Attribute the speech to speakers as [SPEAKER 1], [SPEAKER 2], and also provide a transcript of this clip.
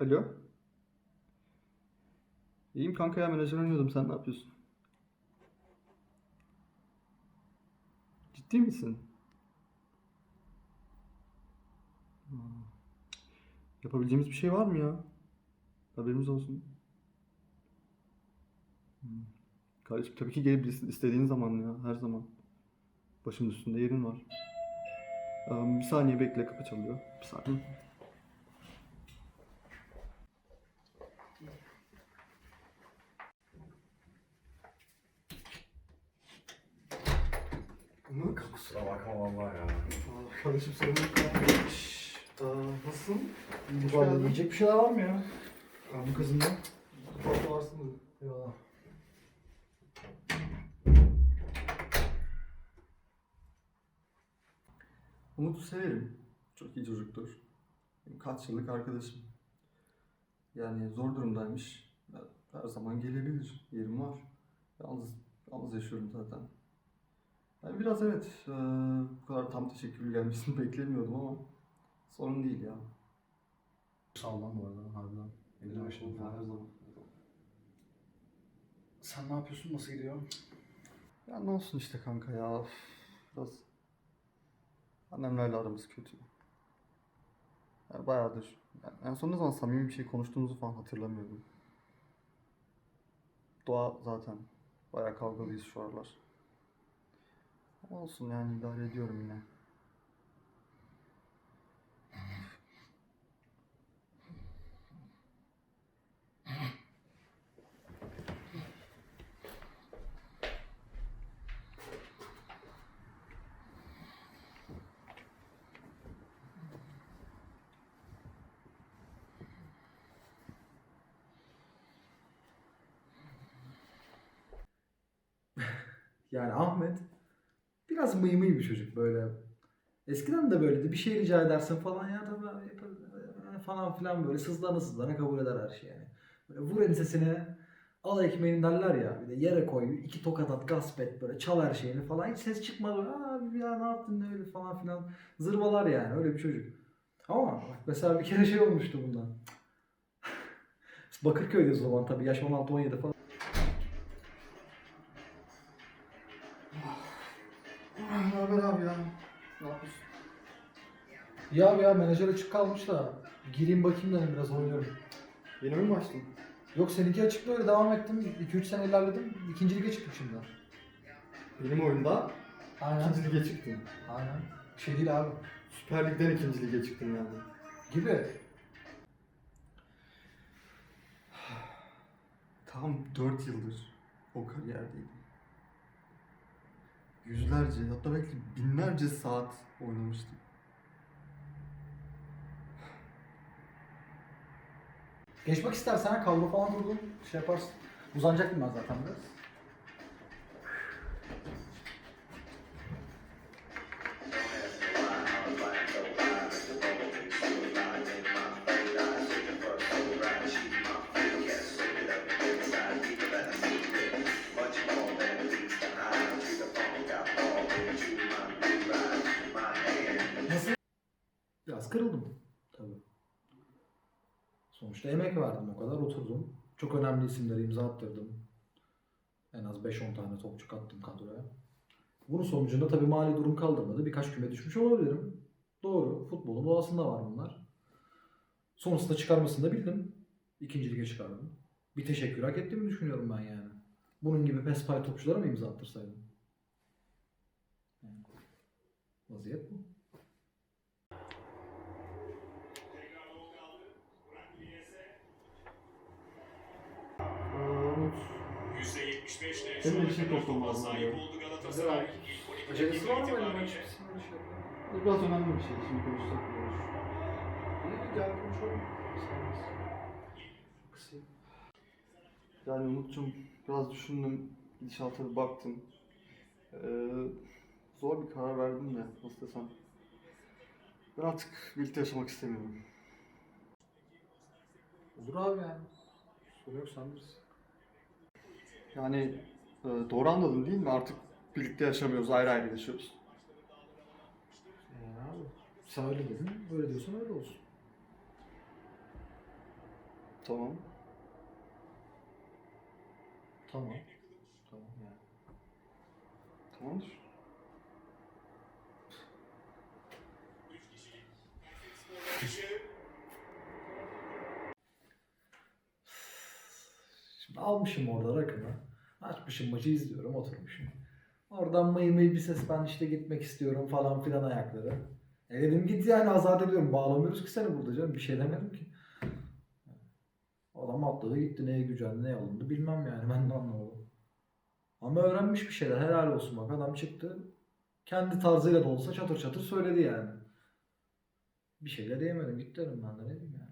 [SPEAKER 1] Alo. İyiyim kanka ya menajer oynuyordum. Sen ne yapıyorsun? Ciddi misin? Yapabileceğimiz bir şey var mı ya? Haberimiz olsun. Hmm. Kardeşim tabii ki gelebilirsin istediğin zaman ya her zaman. Başımın üstünde yerin var. Bir saniye bekle kapı çalıyor. Bir saniye. Umut.
[SPEAKER 2] Kusura bakma vallahi ya.
[SPEAKER 1] Aa, Kardeşim sorun yok. Şşş, aa, Nasılsın?
[SPEAKER 2] Yiyecek bir şeyler var mı ya?
[SPEAKER 1] Abi kızım da. Fazla varsın.
[SPEAKER 2] Eyvallah.
[SPEAKER 1] Umut'u severim. Çok iyi çocuktur. Benim kaç yıllık arkadaşım. Yani zor durumdaymış. Her zaman gelebilir. Yerim var. Yalnız, yalnız yaşıyorum zaten. Yani biraz evet, eee, bu kadar tam teşekkürlü gelmesini beklemiyordum ama sorun değil ya.
[SPEAKER 2] Sağ ol lan bu arada harbiden. Eline başına
[SPEAKER 1] Her zaman.
[SPEAKER 2] Sen ne yapıyorsun? Nasıl gidiyor?
[SPEAKER 1] Ya ne olsun işte kanka ya. Üf, Biraz annemlerle aramız kötü. Yani bayağıdır. Yani en son ne zaman samimi bir şey konuştuğumuzu falan hatırlamıyorum. Doğa zaten bayağı kavgalıyız şu aralar. Ama olsun yani idare ediyorum yine.
[SPEAKER 2] Yani Ahmet biraz mıy mıy bir çocuk böyle. Eskiden de böyleydi. Bir şey rica edersin falan ya e, falan filan böyle sızlana sızlana kabul eder her şeyi yani. Böyle vur ensesine al ekmeğini derler ya. Bir de yere koy, iki tokat at, gasp et böyle çal her şeyini falan. Hiç ses çıkmadı. Abi ya ne yaptın ne öyle falan filan. Zırvalar yani öyle bir çocuk. Ama mesela bir kere şey olmuştu bundan. Bakırköy'deyiz o zaman tabii yaş 16-17 falan.
[SPEAKER 1] Ya
[SPEAKER 3] ya menajer açık kalmış da gireyim bakayım dedim biraz oynuyorum.
[SPEAKER 1] Yeni mi başladın?
[SPEAKER 3] Yok seninki açıktı öyle devam ettim. 2-3 sene ilerledim. İkinci lige çıktım şimdi.
[SPEAKER 1] Benim oyunda
[SPEAKER 3] Aynen.
[SPEAKER 1] ikinci lige çıktın.
[SPEAKER 3] Aynen. Bir şey değil abi.
[SPEAKER 1] Süper Lig'den ikinci lige çıktın yani.
[SPEAKER 3] Gibi.
[SPEAKER 1] Tam 4 yıldır o kariyerdeydim. Yüzlerce hatta belki binlerce saat oynamıştım.
[SPEAKER 3] Geçmek istersen kavga falan kurdum. Şey yaparsın. Uzanacaktım ben zaten biraz. Biraz kırıldım. Tabii. Sonuçta emek verdim o kadar oturdum. Çok önemli isimleri imza attırdım. En az 5-10 tane topçu kattım kadroya. Bunun sonucunda tabii mali durum kaldırmadı. Birkaç küme düşmüş olabilirim. Doğru. Futbolun doğasında var bunlar. Sonrasında çıkarmasını da bildim. İkinci lige çıkardım. Bir teşekkür hak ettiğimi düşünüyorum ben yani. Bunun gibi pespay topçulara mı imza attırsaydım? Yani Vaziyet bu.
[SPEAKER 1] Senin için
[SPEAKER 4] kadar
[SPEAKER 1] toplum
[SPEAKER 4] topa
[SPEAKER 1] lazım diyor.
[SPEAKER 4] Galatasaray. İlk 12
[SPEAKER 3] Acelesi var mı öyle şey yapmıyorum.
[SPEAKER 1] Bu biraz önemli bir şey. Şimdi konuşsak iyi olur.
[SPEAKER 3] İyi gel konuşalım.
[SPEAKER 1] Yani Umut'cum biraz düşündüm. Gidişata bir baktım. Ee, zor bir karar verdim de nasıl desem. Ben artık birlikte yaşamak istemiyorum.
[SPEAKER 3] Olur abi yani. Sorun yok sen bilirsin.
[SPEAKER 1] Yani doğru anladın değil mi? Artık birlikte yaşamıyoruz, ayrı ayrı yaşıyoruz.
[SPEAKER 3] Yani abi. Sen öyle dedin. Öyle diyorsan öyle olsun.
[SPEAKER 1] Tamam.
[SPEAKER 3] Tamam. Tamam yani.
[SPEAKER 1] Tamamdır.
[SPEAKER 3] Şimdi almışım orada rakımı. Açmışım maçı izliyorum oturmuşum. Oradan mıy mıy bir ses ben işte gitmek istiyorum falan filan ayakları. E dedim git yani azat ediyorum. Bağlamıyoruz ki seni burada canım. Bir şey demedim ki. Adam atladı gitti neye gücendi neye alındı bilmem yani ben de anlamadım. Ama öğrenmiş bir şeyler helal olsun bak adam çıktı. Kendi tarzıyla da olsa çatır çatır söyledi yani. Bir şeyler diyemedim gitti dedim ben de ne diyeyim